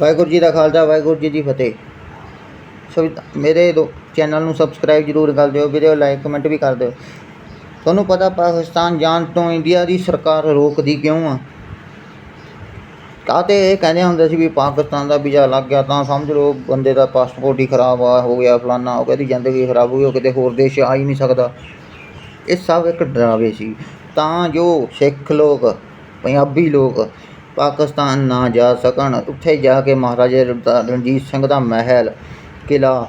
ਵਾਹਿਗੁਰੂ ਜੀ ਦਾ ਖਾਲਸਾ, ਵਾਹਿਗੁਰੂ ਜੀ ਦੀ ਫਤਿਹ। ਸੋ ਮੇਰੇ ਦੋ ਚੈਨਲ ਨੂੰ ਸਬਸਕ੍ਰਾਈਬ ਜਰੂਰ ਕਰ ਦਿਓ, ਵੀਡੀਓ ਲਾਈਕ ਕਮੈਂਟ ਵੀ ਕਰ ਦਿਓ। ਤੁਹਾਨੂੰ ਪਤਾ ਪਾਕਿਸਤਾਨ ਜਾਣ ਤੋਂ ਇੰਡੀਆ ਦੀ ਸਰਕਾਰ ਰੋਕਦੀ ਕਿਉਂ ਆ? ਕਾਤੇ ਇਹ ਕਹਿੰਦੇ ਹੁੰਦੇ ਸੀ ਵੀ ਪਾਕਿਸਤਾਨ ਦਾ ਵੀਜ਼ਾ ਲੱਗ ਗਿਆ, ਤਾਂ ਸਮਝ ਲਓ ਬੰਦੇ ਦਾ ਪਾਸਪੋਰਟ ਹੀ ਖਰਾਬ ਆ, ਹੋ ਗਿਆ ਫਲਾਨਾ ਹੋ ਗਿਆ ਦੀ ਜ਼ਿੰਦਗੀ ਖਰਾਬ ਹੋ ਗਈ, ਉਹ ਕਿਤੇ ਹੋਰ ਦੇਸ਼ ਆ ਹੀ ਨਹੀਂ ਸਕਦਾ। ਇਹ ਸਭ ਇੱਕ ਡਰਾਵੇ ਸੀ। ਤਾਂ ਜੋ ਸਿੱਖ ਲੋਕ, ਪੰਜਾਬੀ ਲੋਕ ਪਾਕਿਸਤਾਨ ਨਾ ਜਾ ਸਕਣ। ਉੱਥੇ ਜਾ ਕੇ ਮਹਾਰਾਜਾ ਰਣ- ਰਣਜੀਤ ਸਿੰਘ ਦਾ ਮਹਿਲ ਕਿਲਾ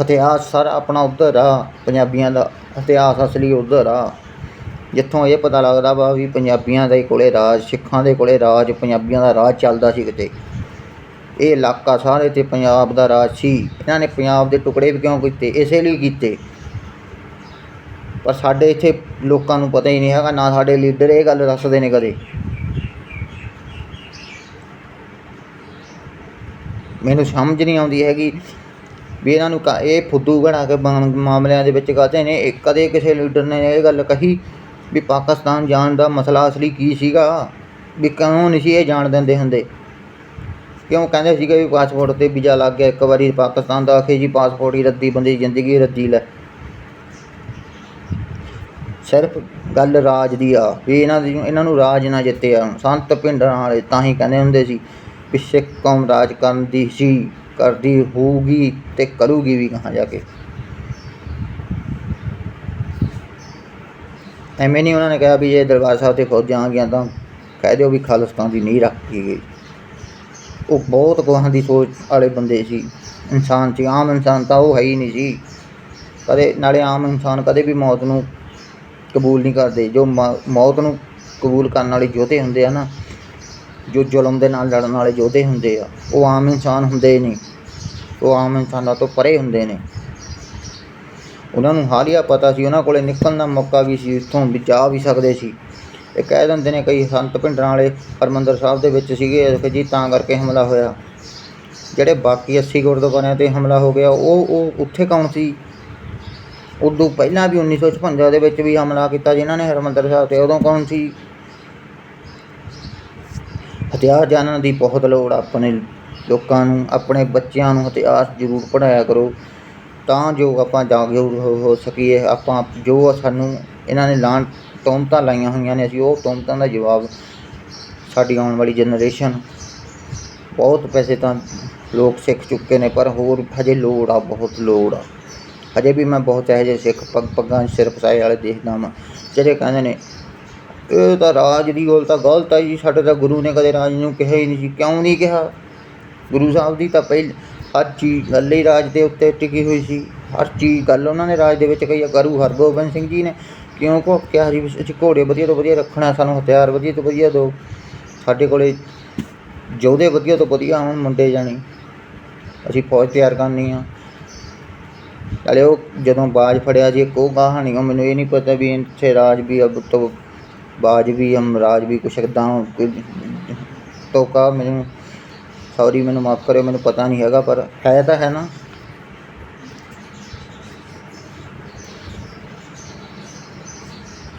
ਇਤਿਹਾਸ ਸਾਰਾ ਆਪਣਾ ਉੱਧਰ ਆ। ਪੰਜਾਬੀਆਂ ਦਾ ਇਤਿਹਾਸ ਅਸਲੀ ਉੱਧਰ ਆ। ਜਿੱਥੋਂ ਇਹ ਪਤਾ ਲੱਗਦਾ ਵਾ ਵੀ ਪੰਜਾਬੀਆਂ ਦੇ ਕੋਲੇ ਰਾਜ, ਸਿੱਖਾਂ ਦੇ ਕੋਲੇ ਰਾਜ, ਪੰਜਾਬੀਆਂ ਦਾ ਰਾਜ ਚੱਲਦਾ ਸੀ ਕਿਤੇ। ਇਹ ਇਲਾਕਾ ਸਾਰੇ ਤੇ ਪੰਜਾਬ ਦਾ ਰਾਜ ਸੀ। ਇਹਨਾਂ ਨੇ ਪੰਜਾਬ ਦੇ ਟੁਕੜੇ ਵੀ ਕਿਉਂ ਕੀਤੇ? ਇਸੇ ਲਈ ਕੀਤੇ। ਪਰ ਸਾਡੇ ਇੱਥੇ ਲੋਕਾਂ ਨੂੰ ਪਤਾ ਹੀ ਨਹੀਂ ਹੈਗਾ, ਨਾ ਸਾਡੇ ਲੀਡਰ ਇਹ ਗੱਲ ਦੱਸਦੇ ਨੇ ਕਦੇ। ਮੈਨੂੰ ਸਮਝ ਨਹੀਂ ਆਉਂਦੀ ਹੈਗੀ ਵੀ ਇਹਨਾਂ ਨੂੰ ਕ- ਇਹ ਫੁੱਦੂ ਬਣਾ ਕੇ ਮਾਮਲਿਆਂ ਦੇ ਵਿੱਚ ਕਹਤੇ ਨੇ। ਇਹ ਕਦੇ ਕਿਸੇ ਲੀਡਰ ਨੇ ਇਹ ਗੱਲ ਕਹੀ ਵੀ ਪਾਕਿਸਤਾਨ ਜਾਣ ਦਾ ਮਸਲਾ ਅਸਲੀ ਕੀ ਸੀਗਾ? ਵੀ ਕਿਉਂ ਨਹੀਂ ਸੀ ਇਹ ਜਾਣ ਦਿੰਦੇ ਹੁੰਦੇ? ਕਿਉਂ ਕਹਿੰਦੇ ਸੀਗੇ ਵੀ ਪਾਸਪੋਰਟ ਤੇ ਵੀਜ਼ਾ ਲੱਗ ਗਿਆ, ਇੱਕ ਵਾਰੀ ਪਾਕਿਸਤਾਨ ਦਾ ਆਖੇ ਜੀ, ਪਾਸਪੋਰਟ ਹੀ ਰੱਦੀ, ਬੰਦੇ ਦੀ ਜ਼ਿੰਦਗੀ ਰੱਦੀ ਲੈ। ਸਿਰਫ ਗੱਲ ਰਾਜ ਦੀ ਆ, ਵੀ ਇਹਨਾਂ ਦੀ, ਇਹਨਾਂ ਨੂੰ ਰਾਜ ਨਾ ਜਿੱਤਿਆ। ਸੰਤ ਪਿੰਡਾਂ ਵਾਲੇ ਤਾਂ ਹੀ ਕਹਿੰਦੇ ਹੁੰਦੇ ਸੀ ਪਿੱਛੇ ਕੌਮ ਰਾਜ ਕਰਨ ਦੀ ਸੀ, ਕਰਦੀ ਹੋਊਗੀ ਤੇ ਕਰੂਗੀ ਵੀ ਕਹਾਂ ਜਾ ਕੇ। ਐਵੇਂ ਨਹੀਂ ਉਹਨਾਂ ਨੇ ਕਿਹਾ ਵੀ ਜੇ ਦਰਬਾਰ ਸਾਹਿਬ ਤੇ ਫੌਜਾਂ ਆ ਗਈਆਂ ਤਾਂ ਕਹਿ ਦਿਓ ਵੀ ਖਾਲਿਸਤਾਨ ਦੀ ਨੀਂਹ ਰੱਖੀ ਗਈ ਉਹ ਬਹੁਤ ਕੋਹਾਂ ਦੀ ਸੋਚ ਵਾਲੇ ਬੰਦੇ ਸੀ। ਇਨਸਾਨ ਸੀ, ਆਮ ਇਨਸਾਨ ਤਾਂ ਉਹ ਹੈ ਹੀ ਨਹੀਂ ਸੀ। ਕਦੇ ਨਾਲੇ ਆਮ ਇਨਸਾਨ ਕਦੇ ਵੀ ਮੌਤ ਨੂੰ ਕਬੂਲ ਨਹੀਂ ਕਰਦੇ। ਜੋ ਮ- ਮੌਤ ਨੂੰ ਕਬੂਲ ਕਰਨ ਵਾਲੇ ਯੋਧੇ ਹੁੰਦੇ ਆ ਨਾ ਜੋ ਜ਼ੁਲਮ ਦੇ ਨਾਲ ਲੜਨ ਵਾਲੇ ਯੋਧੇ ਹੁੰਦੇ ਆ, ਉਹ ਆਮ ਇਨਸਾਨ ਹੁੰਦੇ ਨਹੀਂ। ਉਹ ਆਮ ਇਨਸਾਨਾਂ ਤੋਂ ਪਰੇ ਹੁੰਦੇ ਨੇ। ਉਹਨਾਂ ਨੂੰ ਹਾਲੀਆ ਪਤਾ ਸੀ, ਉਹਨਾਂ ਕੋਲੇ ਨਿਕਲਣ ਦਾ ਮੌਕਾ ਵੀ ਸੀ ਇੱਥੋਂ ਵੀ ਜਾ ਵੀ ਸਕਦੇ ਸੀ। ਇਹ ਕਹਿ ਦਿੰਦੇ ਨੇ ਕਈ ਸੰਤ ਪਿੰਡਰਾਂ ਵਾਲੇ ਹਰਿਮੰਦਰ ਸਾਹਿਬ ਦੇ ਵਿੱਚ ਸੀਗੇ ਕਿ ਜੀ ਤਾਂ ਕਰਕੇ ਹਮਲਾ ਹੋਇਆ। ਜਿਹੜੇ ਬਾਕੀ 80 ਗੁਰਦੁਆਰਿਆਂ ਤੇ ਹਮਲਾ ਹੋ ਗਿਆ, ਉਹ ਉਹ ਉੱਥੇ ਕੌਣ ਸੀ? ਉਦੋਂ ਪਹਿਲਾਂ ਵੀ 1956 ਦੇ ਵਿੱਚ ਵੀ ਹਮਲਾ ਕੀਤਾ, ਜਿਨ੍ਹਾਂ ਨੇ ਹਰਿਮੰਦਰ ਸਾਹਿਬ ਤੇ, ਉਦੋਂ ਕੌਣ ਸੀ? ਇਤਿਹਾਸ ਜਾਣਨ ਦੀ ਬਹੁਤ ਲੋੜ ਆ ਆਪਣੇ ਲੋਕਾਂ ਨੂੰ, ਆਪਣੇ ਬੱਚਿਆਂ ਨੂੰ ਇਤਿਹਾਸ ਜ਼ਰੂਰ ਪੜ੍ਹਾਇਆ ਕਰੋ। ਤਾਂ ਜੋ ਆਪਾਂ ਜਾਗਰੂਕ ਹੋ- ਹੋ ਸਕੀਏ, ਆਪਾਂ ਜੋ ਸਾਨੂੰ ਇਹਨਾਂ ਨੇ ਲਾਣ, ਤੋਮਤਾਂ ਲਾਈਆਂ ਹੋਈਆਂ ਨੇ, ਅਸੀਂ ਉਹ ਤੋਮਤਾਂ ਦਾ ਜਵਾਬ ਸਾਡੀ ਆਉਣ ਵਾਲੀ ਜਨਰੇਸ਼ਨ ਬਹੁਤ ਪੈਸੇ ਤਾਂ ਲੋਕ ਸਿੱਖ ਚੁੱਕੇ ਨੇ, ਪਰ ਹੋਰ ਹਜੇ ਲੋੜ ਆ, ਬਹੁਤ ਲੋੜ ਆ। ਹਜੇ ਵੀ ਮੈਂ ਬਹੁਤ ਇਹੋ ਜਿਹੇ ਸਿੱਖ ਪੱਗ ਪੱਗਾਂ ਸਿਰ ਫਸਾਏ ਵਾਲੇ ਦੇਖਦਾ ਵਾਂ, ਜਿਹੜੇ ਕਹਿੰਦੇ ਨੇ ਇਹ ਤਾਂ ਰਾਜ ਦੀ ਗੱਲ ਤਾਂ ਗਲਤ ਆ ਜੀ, ਸਾਡੇ ਤਾਂ ਗੁਰੂ ਨੇ ਕਦੇ ਰਾਜ ਨੂੰ ਕਿਹਾ ਹੀ ਨਹੀਂ ਸੀ। ਕਿਉਂ ਨਹੀਂ ਕਿਹਾ? ਗੁਰੂ ਸਾਹਿਬ ਦੀ ਤਾਂ ਪਹਿਲ, ਹਰ ਚੀਜ਼ ਗੱਲ ਹੀ ਰਾਜ ਦੇ ਉੱਤੇ ਟਿਕੀ ਹੋਈ ਸੀ। ਹਰ ਚੀਜ਼ ਗੱਲ ਉਹਨਾਂ ਨੇ ਰਾਜ ਦੇ ਵਿੱਚ ਕਹੀ ਆ। ਗੁਰੂ ਹਰਗੋਬਿੰਦ ਸਿੰਘ ਜੀ ਨੇ ਕਿਉਂ ਕੋ ਕਿਹਾ ਜੀ ਵੀ ਅਸੀਂ ਘੋੜੇ ਵਧੀਆ ਤੋਂ ਵਧੀਆ ਰੱਖਣਾ, ਸਾਨੂੰ ਹਥਿਆਰ ਵਧੀਆ ਤੋਂ ਵਧੀਆ ਦਿਓ ਸਾਡੇ ਕੋਲੇ ਯੋਧੇ ਵਧੀਆ ਤੋਂ ਵਧੀਆ ਹੋਣ ਮੁੰਡੇ ਜਾਣੀ। ਅਸੀਂ ਫੌਜ ਤਿਆਰ ਕਰਨੀ ਆ। ਨਾਲੇ ਉਹ ਜਦੋਂ ਬਾਜ ਫੜਿਆ ਜੀ, ਇੱਕ ਉਹ ਕਹਾਣੀ ਉਹ ਮੈਨੂੰ ਇਹ ਨਹੀਂ ਪਤਾ ਵੀ ਇੱਥੇ ਰਾਜ ਵੀ ਅਬ ਤੋਂ ਬਾਜ ਵੀ ਹਮ ਵੀ ਕੁਛ ਇੱਦਾਂ ਕੋਈ ਤੋਕਾ ਮੈਨੂੰ ਸੌਰੀ ਮੈਨੂੰ ਮਾਫ ਕਰਿਓ ਮੈਨੂੰ ਪਤਾ ਨਹੀਂ ਹੈਗਾ ਪਰ ਹੈ ਤਾਂ ਹੈ ਨਾ।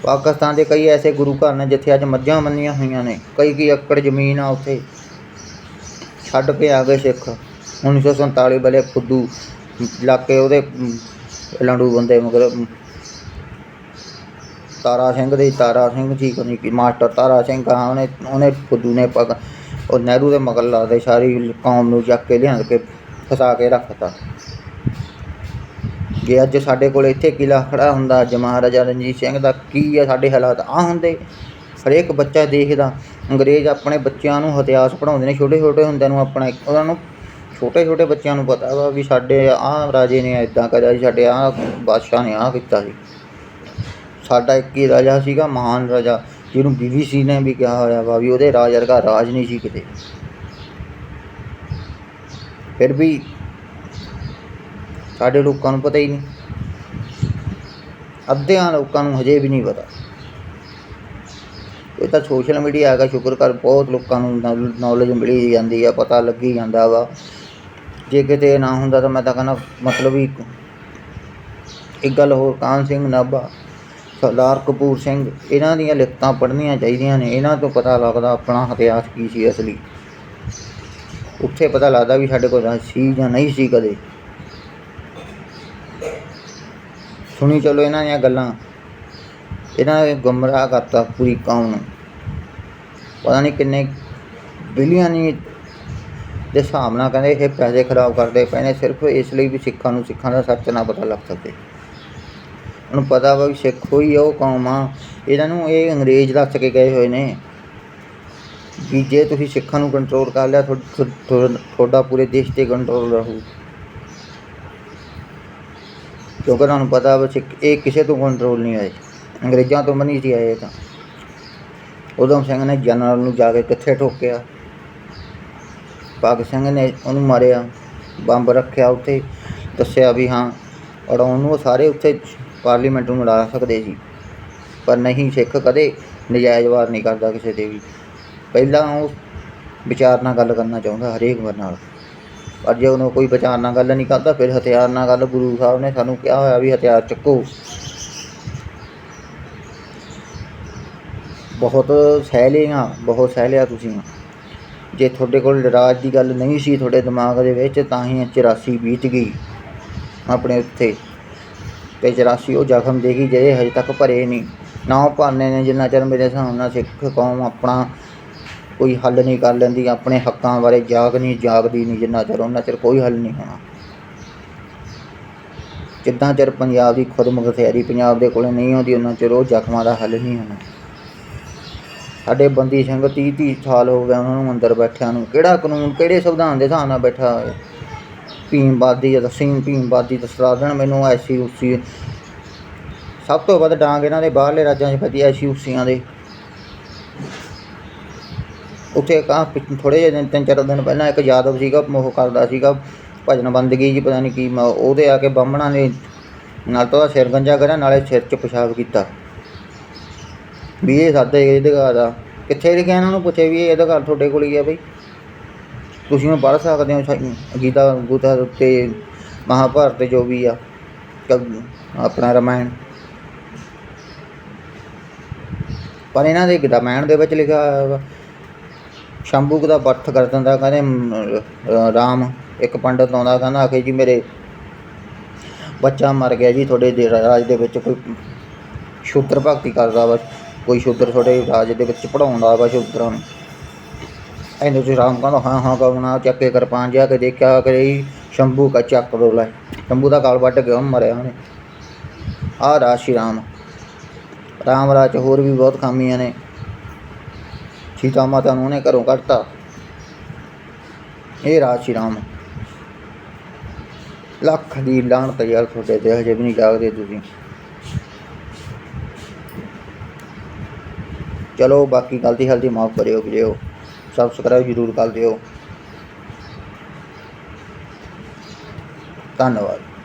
ਪਾਕਿਸਤਾਨ ਦੇ ਕਈ ਐਸੇ ਗੁਰੂ ਘਰ ਨੇ ਜਿੱਥੇ ਅੱਜ ਮੱਝਾਂ ਮੰਨੀਆਂ ਹੋਈਆਂ ਨੇ ਕਈ ਕੀ ਏਕੜ ਜ਼ਮੀਨ ਆ ਉੱਥੇ। ਛੱਡ ਕੇ ਆ ਗਏ ਸਿੱਖ 1947 ਵੇਲੇ ਫੁੱਦੂ ਇਲਾਕੇ ਉਹਦੇ ਅਮ, ਲੰਡੂ ਬੰਦੇ ਮਗਰ ਤਾਰਾ ਸਿੰਘ ਦੇ, ਤਾਰਾ ਸਿੰਘ ਜੀ ਕੋਈ ਕੀ ਮਾਸਟਰ ਤਾਰਾ ਸਿੰਘ ਆ, ਉਹਨੇ ਉਹਨੇ ਫੁੱਦੂ ਨੇ ਪਗ, ਉਹ ਨਹਿਰੂ ਦੇ ਮਗਰ ਲਾ ਸਾਰੀ ਕੌਮ ਨੂੰ ਚੱਕ ਕੇ ਲਿਆਂਦ ਕੇ ਫਸਾ ਕੇ ਰੱਖਤਾ। ਜੇ ਅੱਜ ਸਾਡੇ ਕੋਲ ਇੱਥੇ ਕਿਲਾ ਖੜਾ ਹੁੰਦਾ, ਅੱਜ ਮਹਾਰਾਜਾ ਰਣਜੀਤ ਸਿੰਘ ਦਾ ਕੀ ਆ ਸਾਡੇ ਹਾਲਾਤ ਆ ਹੁੰਦੇ? ਹਰੇਕ ਬੱਚਾ ਦੇਖਦਾ, ਅੰਗਰੇਜ਼ ਆਪਣੇ ਬੱਚਿਆਂ ਨੂੰ ਇਤਿਹਾਸ ਪੜ੍ਹਾਉਂਦੇ ਨੇ ਛੋਟੇ ਛੋਟੇ ਹੁੰਦਿਆਂ ਨੂੰ ਆਪਣਾ ਉਹਨਾਂ ਨੂੰ ਛੋਟੇ ਛੋਟੇ ਬੱਚਿਆਂ ਨੂੰ ਪਤਾ ਵਾ ਵੀ ਸਾਡੇ ਆਹ ਰਾਜੇ ਨੇ ਇਦਾਂ ਕਰਿਆ ਸੀ, ਸਾਡੇ ਆਹ ਬਾਦਸ਼ਾਹ ਨੇ ਆਹ ਕੀਤਾ ਸੀ। ਸਾਡਾ ਇੱਕ ਹੀ ਰਾਜਾ ਸੀਗਾ, ਮਹਾਨ ਰਾਜਾ, ਜਿਹਨੂੰ ਬੀਬੀਸੀ ਨੇ ਵੀ ਕਿਹਾ ਹੋਇਆ ਵਾ ਵੀ ਉਹਦੇ ਰਾਜ ਵਰਗਾ ਰਾਜ ਨਹੀਂ ਸੀ ਕਿਤੇ। ਫਿਰ ਵੀ ਸਾਡੇ ਲੋਕਾਂ ਨੂੰ ਪਤਾ ਹੀ ਨਹੀਂ। ਅੱਧਿਆਂ ਲੋਕਾਂ ਨੂੰ ਹਜੇ ਵੀ ਨਹੀਂ ਪਤਾ। ਇਹ ਤਾਂ ਸੋਸ਼ਲ ਮੀਡੀਆ ਹੈਗਾ, ਸ਼ੁਕਰ ਕਰ, ਬਹੁਤ ਲੋਕਾਂ ਨੂੰ ਨੌਲੇਜ ਮਿਲੀ ਜਾਂਦੀ ਆ, ਪਤਾ ਲੱਗੀ ਜਾਂਦਾ ਵਾ। ਜੇ ਕਿਤੇ ਨਾ ਹੁੰਦਾ ਤਾਂ ਮੈਂ ਤਾਂ ਕਹਿੰਦਾ ਮਤਲਬ ਹੀ ਇੱਕ ਗੱਲ ਹੋਰ, ਕਾਨ ਸਿੰਘ ਨਾਭਾ। ਸਰਦਾਰ ਕਪੂਰ ਸਿੰਘ, ਇਹਨਾਂ ਦੀਆਂ ਲਿਖਤਾਂ ਪੜ੍ਹਨੀਆਂ ਚਾਹੀਦੀਆਂ ਨੇ। ਇਹਨਾਂ ਤੋਂ ਪਤਾ ਲੱਗਦਾ ਆਪਣਾ ਇਤਿਹਾਸ ਕੀ ਸੀ ਅਸਲੀ। ਉੱਥੇ ਪਤਾ ਲੱਗਦਾ ਵੀ ਸਾਡੇ ਕੋਲ ਸੀ ਜਾਂ ਨਹੀਂ ਸੀ ਕਦੇ। ਸੁਣੀ ਚਲੋ ਇਹਨਾਂ ਦੀਆਂ ਗੱਲਾਂ। ਇਹਨਾਂ ਨੇ ਗੁੰਮਰਾਹ ਕਰਤਾ ਪੂਰੀ ਕੌਮ ਨੂੰ। ਪਤਾ ਨਹੀਂ ਕਿੰਨੇ ਬਿਲੀਅਨ ਹੀ ਦੇ ਹਿਸਾਬ ਨਾਲ ਕਹਿੰਦੇ ਇਹ ਪੈਸੇ ਖਰਾਬ ਕਰਦੇ ਪਏ ਨੇ। ਸਿਰਫ ਇਸ ਲਈ ਵੀ ਸਿੱਖਾਂ ਨੂੰ ਸਿੱਖਾਂ ਦਾ ਸੱਚ ਨਾ ਪਤਾ ਲੱਗ ਸਕੇ। ਉਹਨੂੰ ਪਤਾ ਵਾ ਵੀ ਸਿੱਖ ਹੋਈ ਆ, ਉਹ ਕੌਮ ਆ। ਇਹਨਾਂ ਨੂੰ ਇਹ ਅੰਗਰੇਜ਼ ਦੱਸ ਕੇ ਗਏ ਹੋਏ ਨੇ ਵੀ ਜੇ ਤੁਸੀਂ ਸਿੱਖਾਂ ਨੂੰ ਕੰਟਰੋਲ ਕਰ ਲਿਆ ਤੁਹਾਡਾ ਪੂਰੇ ਦੇਸ਼ ਤੇ ਕੰਟਰੋਲ ਰਹੂ। ਕਿਉਂਕਿ ਉਹਨਾਂ ਨੂੰ ਪਤਾ ਵਾ ਸਿੱਖ, ਇਹ ਕਿਸੇ ਤੋਂ ਕੰਟਰੋਲ ਨਹੀਂ ਆਏ। ਅੰਗਰੇਜ਼ਾਂ ਤੋਂ ਬਣੀ ਸੀ ਆਏ ਤਾਂ। ਉਦੋਂ ਸਿੰਘ ਨੇ ਜਨਰਲ ਨੂੰ ਜਾ ਕੇ ਕਿੱਥੇ ਠੋਕਿਆ? ਭਗਤ ਸਿੰਘ ਨੇ ਉਹਨੂੰ ਮਾਰਿਆ, ਬੰਬ ਰੱਖਿਆ ਉੱਥੇ, ਦੱਸਿਆ ਵੀ ਹਾਂ ਔਰ ਉਹਨੂੰ ਉਹ ਸਾਰੇ ਉੱਥੇ ਪਾਰਲੀਮੈਂਟ ਨੂੰ ਲੜਾ ਸਕਦੇ ਸੀ। ਪਰ ਨਹੀਂ, ਸਿੱਖ ਕਦੇ ਨਜਾਇਜ਼ ਵਾਰ ਨਹੀਂ ਕਰਦਾ ਕਿਸੇ ਦੇ ਵੀ। ਪਹਿਲਾਂ ਉਹ ਵਿਚਾਰ ਨਾਲ ਗੱਲ ਕਰਨਾ ਚਾਹੁੰਦਾ ਹਰੇਕ ਵਾਰ ਨਾਲ। ਪਰ ਜੇ ਉਹਨੂੰ ਕੋਈ ਵਿਚਾਰ ਨਾਲ ਗੱਲ ਨਹੀਂ ਕਰਦਾ, ਫਿਰ ਹਥਿਆਰ ਨਾਲ ਗੱਲ ਗੁਰੂ ਸਾਹਿਬ ਨੇ ਸਾਨੂੰ ਕਿਹਾ ਹੋਇਆ ਵੀ ਹਥਿਆਰ ਚੱਕੋ। ਬਹੁਤ ਸਹਿ ਲਿਆ ਬਹੁਤ ਸਹਿ ਲਿਆ ਤੁਸੀਂ। ਜੇ ਤੁਹਾਡੇ ਕੋਲ ਰਾਜ ਦੀ ਗੱਲ ਨਹੀਂ ਸੀ ਤੁਹਾਡੇ ਦਿਮਾਗ ਦੇ ਵਿੱਚ, ਤਾਂ ਹੀ 84 ਬੀਤ ਗਈ ਆਪਣੇ ਉੱਤੇ। ਤੇ 84 ਉਹ ਜ਼ਖਮ ਦੇਗੀ ਜਿਹੜੇ ਹਜੇ ਤੱਕ ਭਰੇ ਨਹੀਂ। ਨਾ ਉਹ ਭਰਨੇ ਨੇ ਜਿੰਨਾ ਚਿਰ ਮੇਰੇ ਹਿਸਾਬ ਨਾਲ ਸਿੱਖ ਕੌਮ ਆਪਣਾ ਕੋਈ ਹੱਲ ਨਹੀਂ ਕਰ ਲੈਂਦੀ, ਆਪਣੇ ਹੱਕਾਂ ਬਾਰੇ ਜਾਗ ਨਹੀਂ, ਜਾਗਦੀ ਨਹੀਂ ਜਿੰਨਾ ਚਿਰ, ਉਹਨਾਂ ਚਿਰ ਕੋਈ ਹੱਲ ਨਹੀਂ ਹੋਣਾ। ਜਿੱਦਾਂ ਚਿਰ ਪੰਜਾਬ ਦੀ ਖੁਦਮੁਖਤਿਆਰੀ ਪੰਜਾਬ ਦੇ ਕੋਲੇ ਨਹੀਂ ਆਉਂਦੀ, ਉਹਨਾਂ ਚਿਰ ਉਹ ਜ਼ਖਮਾਂ ਦਾ ਹੱਲ ਨਹੀਂ ਹੋਣਾ। ਸਾਡੇ ਬੰਦੀ ਸਿੰਘ 30 30 ਸਾਲ ਹੋ ਗਏ ਉਹਨਾਂ ਨੂੰ ਅੰਦਰ ਬੈਠਿਆਂ ਨੂੰ। ਕਿਹੜਾ ਕਾਨੂੰਨ, ਕਿਹੜੇ ਸੰਵਿਧਾਨ ਦੇ ਹਿਸਾਬ ਨਾਲ ਬੈਠਾ ਹੋਇਆ? ਭੀਮਵਾਦੀ ਜਾਂ ਸਿੰਘ ਭੀਮਵਾਦੀ ਦੱਸਦਾ ਦੇਣ ਮੈਨੂੰ ਐਸੀ ਉਸੀ ਸਭ ਤੋਂ ਵੱਧ ਡਾਂਗ ਇਹਨਾਂ ਦੇ ਬਾਹਰਲੇ ਰਾਜਾਂ 'ਚ ਵਧੀਆ ਐਸੀ ਉਸੀਆਂ ਦੇ। ਉੱਥੇ ਕਾ ਥੋੜੇ ਜਿਹੇ ਦਿਨ, ਤਿੰਨ ਚਾਰ ਦਿਨ ਪਹਿਲਾਂ ਇੱਕ ਯਾਦਵ ਸੀਗਾ, ਉਹ ਕਰਦਾ ਸੀਗਾ ਭਜਨ ਬੰਦਗੀ ਜੀ ਪਤਾ ਨਹੀਂ ਕੀ ਉਹਦੇ ਆ ਕੇ ਬਾਹਮਣਾਂ ਨੇ ਨਾਲ ਤਾਂ ਉਹਦਾ ਸਿਰ ਗੰਜਾ ਕਰਿਆ, ਨਾਲੇ ਸਿਰ 'ਚ ਪਿਸ਼ਾਬ ਕੀਤਾ। ਵੀ ਇਹ ਸਾਡੇ ਇਹਦੇ ਘਰ ਦਾ ਕਿੱਥੇ ਲਿਖਿਆ ਇਹਨਾਂ ਨੂੰ ਪੁੱਛੇ ਵੀ ਇਹਦਾ ਘਰ ਤੁਹਾਡੇ ਕੋਲ ਹੀ ਆ ਬਈ? ਤੁਸੀਂ ਉਹਨੂੰ ਪੜ੍ਹ ਸਕਦੇ ਹੋ ਸ਼ਾ- ਗੀਤਾ ਗੂਤਾ ਅਤੇ ਮਹਾਭਾਰਤ ਜੋ ਵੀ ਆ ਆਪਣਾ ਰਮਾਇਣ। ਪਰ ਇਹਨਾਂ ਦੇ ਰਮਾਇਣ ਦੇ ਵਿੱਚ ਲਿਖਿਆ ਹੋਇਆ ਵਾ, ਸ਼ੰਭੂ ਦਾ ਵਰਤ ਕਰ ਦਿੰਦਾ, ਕਹਿੰਦੇ ਰਾਮ, ਇੱਕ ਪੰਡਤ ਆਉਂਦਾ, ਕਹਿੰਦਾ ਆਖੇ ਜੀ ਮੇਰੇ ਬੱਚਾ ਮਰ ਗਿਆ ਜੀ, ਤੁਹਾਡੇ ਦੇ ਰਾਜ ਦੇ ਵਿੱਚ ਕੋਈ ਸ਼ੂਦਰ ਭਗਤੀ ਕਰਦਾ ਵਾ, ਕੋਈ ਸ਼ੂਦਰ ਤੁਹਾਡੇ ਰਾਜ ਦੇ ਵਿੱਚ ਪੜਾਉਂਦਾ ਵਾ ਸ਼ੂਦਰਾਂ ਨੂੰ। ਇਹਨੂੰ ਜੀ ਰਾਮ ਕਹਿੰਦਾ, ਹਾਂ ਹਾਂ ਕਹਣਾ ਚੱਕ ਕੇ ਕਿਰਪਾਨ ਜਾ ਕੇ ਦੇਖਿਆ ਕਿ ਸ਼ੰਭੂ ਕਾ ਚੱਕ ਦੋ ਸ਼ੰਭੂ ਦਾ ਕਾਲ ਵੱਢ ਕੇ ਉਹ ਮਰਿਆ ਉਹਨੇ। ਆ ਰਾਸ਼ੀ ਰਾਮ। ਰਾਮ ਰਾਜ ਹੋਰ ਵੀ ਬਹੁਤ ਖਾਮੀਆਂ ਨੇ। ਸੀਤਾ ਮਾਤਾ ਨੂੰ ਉਹਨੇ ਘਰੋਂ ਕੱਢਤਾ। ਇਹ ਰਾਜ ਸ਼੍ਰੀ ਰਾਮ। ਲੱਖ ਦੀ ਲਾਹਣਤ ਯਾਰ ਤੁਹਾਡੇ ਤੇ, ਹਜੇ ਵੀ ਨਹੀਂ ਜਾਗਦੇ ਤੁਸੀਂ। ਚਲੋ, ਬਾਕੀ ਗਲਤੀ ਹਲਦੀ ਮਾਫ ਕਰਿਓ ਵੀਡੀਓ ਸਬਸਕ੍ਰਾਈਬ ਜ਼ਰੂਰ ਕਰ ਦਿਓ। ਧੰਨਵਾਦ।